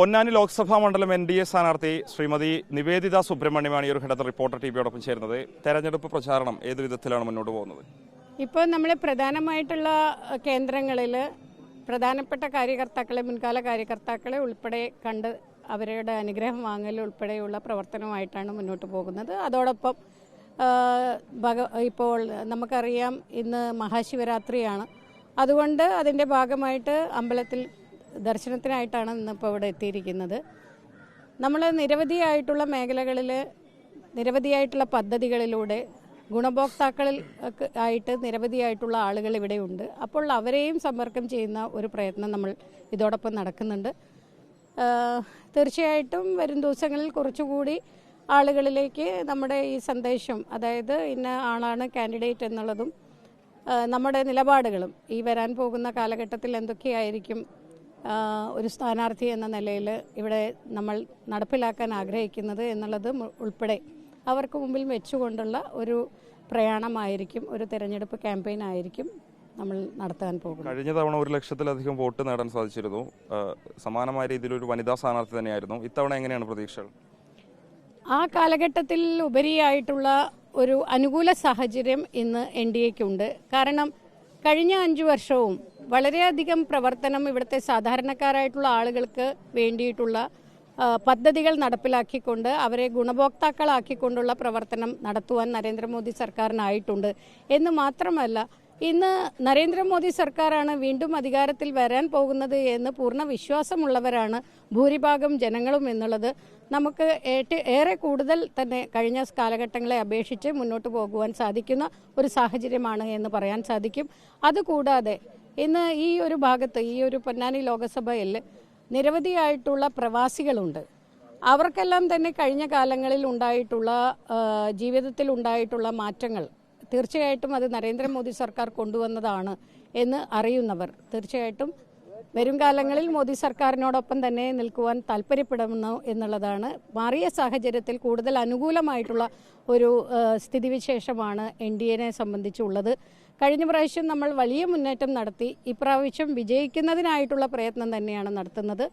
പൊന്നാനി ലോക്സഭാ മണ്ഡലം N D A സ്ഥാനാർത്ഥി ശ്രീമതി നിവേദിത സുബ്രഹ്മണ്യമാണ് ഈ ഒരു ഘട്ടത്തിൽ റിപ്പോർട്ടർ ടി വിയോടൊപ്പം ചേരുന്നത്. തെരഞ്ഞെടുപ്പ് പ്രചാരണം ഏത് വിധത്തിലാണ് മുന്നോട്ട് പോകുന്നത്? ഇപ്പോൾ നമ്മൾ പ്രധാനമായിട്ടുള്ള കേന്ദ്രങ്ങളിൽ പ്രധാനപ്പെട്ട കാര്യകർത്താക്കളെ മുൻകാല കാര്യകർത്താക്കളെ ഉൾപ്പെടെ കണ്ട് അവരുടെ അനുഗ്രഹം വാങ്ങൽ ഉൾപ്പെടെയുള്ള പ്രവർത്തനമായിട്ടാണ് മുന്നോട്ട് പോകുന്നത്. അതോടൊപ്പം ഭഗ ഇപ്പോൾ നമുക്കറിയാം ഇന്ന് മഹാശിവരാത്രിയാണ്. അതുകൊണ്ട് അതിന്റെ ഭാഗമായിട്ട് അമ്പലത്തിൽ ദർശനത്തിനായിട്ടാണ് ഇന്നിപ്പോൾ ഇവിടെ എത്തിയിരിക്കുന്നത്. നമ്മൾ നിരവധിയായിട്ടുള്ള മേഖലകളിൽ നിരവധിയായിട്ടുള്ള പദ്ധതികളിലൂടെ ഗുണഭോക്താക്കളിൽ ആയിട്ട് നിരവധിയായിട്ടുള്ള ആളുകൾ ഇവിടെയുണ്ട് അപ്പോൾ അവരെയും സമ്പർക്കം ചെയ്യുന്ന ഒരു പ്രയത്നം നമ്മൾ ഇതോടൊപ്പം നടക്കുന്നുണ്ട്. തീർച്ചയായിട്ടും വരും ദിവസങ്ങളിൽ കുറച്ചുകൂടി ആളുകളിലേക്ക് നമ്മുടെ ഈ സന്ദേശം അതായത് ഇന്ന ആളാണ് കാൻഡിഡേറ്റ് എന്നുള്ളതും നമ്മുടെ നിലപാടുകളും ഈ വരാൻ പോകുന്ന കാലഘട്ടത്തിൽ എന്തൊക്കെയായിരിക്കും ഒരു സ്ഥാനാർത്ഥി എന്ന നിലയിൽ ഇവിടെ നമ്മൾ നടപ്പിലാക്കാൻ ആഗ്രഹിക്കുന്നത് എന്നുള്ളത് ഉൾപ്പെടെ അവർക്ക് മുമ്പിൽ വെച്ചുകൊണ്ടുള്ള ഒരു പ്രയാണമായിരിക്കും ഒരു തെരഞ്ഞെടുപ്പ് ക്യാമ്പയിൻ ആയിരിക്കും നമ്മൾ നടത്താൻ പോകുന്നത്. കഴിഞ്ഞ തവണ ഒരു ലക്ഷത്തിലധികം വോട്ട് നേടാൻ സാധിച്ചിരുന്നു. സമാനമായ രീതിയിൽ ഒരു വനിതാ സ്ഥാനാർത്ഥി തന്നെയായിരുന്നു. ഇത്തവണ എങ്ങനെയാണ് പ്രതീക്ഷകൾ? ആ കാലഘട്ടത്തിൽ ഉപരിയായിട്ടുള്ള ഒരു അനുകൂല സാഹചര്യം ഇന്ന് എൻ ഡി എക്കുണ്ട് കാരണം കഴിഞ്ഞ അഞ്ചു വർഷവും വളരെയധികം പ്രവർത്തനം ഇവിടുത്തെ സാധാരണക്കാരായിട്ടുള്ള ആളുകൾക്ക് വേണ്ടിയിട്ടുള്ള പദ്ധതികൾ നടപ്പിലാക്കിക്കൊണ്ട് അവരെ ഗുണഭോക്താക്കളാക്കിക്കൊണ്ടുള്ള പ്രവർത്തനം നടത്തുവാൻ നരേന്ദ്രമോദി സർക്കാരിനായിട്ടുണ്ട്. എന്ന് മാത്രമല്ല ഇന്ന് നരേന്ദ്രമോദി സർക്കാരാണ് വീണ്ടും അധികാരത്തിൽ വരാൻ പോകുന്നത് എന്ന് പൂർണ വിശ്വാസമുള്ളവരാണ് ഭൂരിഭാഗം ജനങ്ങളും എന്നുള്ളത് നമുക്ക് ഏറെ കൂടുതൽ തന്നെ കഴിഞ്ഞ കാലഘട്ടങ്ങളെ അപേക്ഷിച്ച് മുന്നോട്ട് പോകുവാൻ സാധിക്കുന്ന ഒരു സാഹചര്യമാണ് എന്ന് പറയാൻ സാധിക്കും. അതുകൂടാതെ ഇന്ന് ഈ ഒരു ഭാഗത്ത് ഈ ഒരു പൊന്നാനി ലോകസഭയിൽ നിരവധിയായിട്ടുള്ള പ്രവാസികളുണ്ട്. അവർക്കെല്ലാം തന്നെ കഴിഞ്ഞ കാലങ്ങളിൽ ഉണ്ടായിട്ടുള്ള ജീവിതത്തിൽ ഉണ്ടായിട്ടുള്ള മാറ്റങ്ങൾ തീർച്ചയായിട്ടും അത് നരേന്ദ്രമോദി സർക്കാർ കൊണ്ടുവന്നതാണ് എന്ന് അറിയുന്നവർ തീർച്ചയായിട്ടും വരും കാലങ്ങളിൽ മോദി സർക്കാരിനോടൊപ്പം തന്നെ നിൽക്കുവാൻ താല്പര്യപ്പെടുന്നു എന്നുള്ളതാണ്. മാറിയ സാഹചര്യത്തിൽ കൂടുതൽ അനുകൂലമായിട്ടുള്ള ഒരു സ്ഥിതിവിശേഷമാണ് എൻ ഡി എനെ സംബന്ധിച്ചുള്ളത്. കഴിഞ്ഞ പ്രാവശ്യം നമ്മൾ വലിയ മുന്നേറ്റം നടത്തി. ഇപ്രാവശ്യം വിജയിക്കുന്നതിനായിട്ടുള്ള പ്രയത്നം തന്നെയാണ് നടത്തുന്നത്.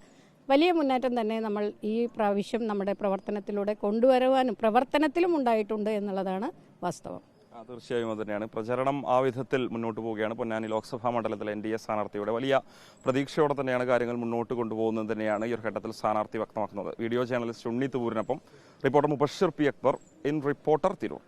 വലിയ മുന്നേറ്റം തന്നെ നമ്മൾ ഈ പ്രാവശ്യം നമ്മുടെ പ്രവർത്തനത്തിലൂടെ കൊണ്ടുവരുവാനും പ്രവർത്തനത്തിലും ഉണ്ടായിട്ടുണ്ട് എന്നുള്ളതാണ് വാസ്തവം. തീർച്ചയായും അത് തന്നെയാണ്. പ്രചരണം ആ വിധത്തിൽ മുന്നോട്ട് പോവുകയാണ്. പൊന്നാനി ലോക്സഭാ മണ്ഡലത്തിലെ എൻ ഡി എ സ്ഥാനാർത്ഥിയുടെ വലിയ പ്രതീക്ഷയോടെ തന്നെയാണ് കാര്യങ്ങൾ മുന്നോട്ട് കൊണ്ടുപോകുന്നത് തന്നെയാണ് ഈ ഒരു ഘട്ടത്തിൽ സ്ഥാനാർത്ഥി വ്യക്തമാക്കുന്നത്. Video journalist Unni reporter Mubashir P Akbar in reporter Tirur.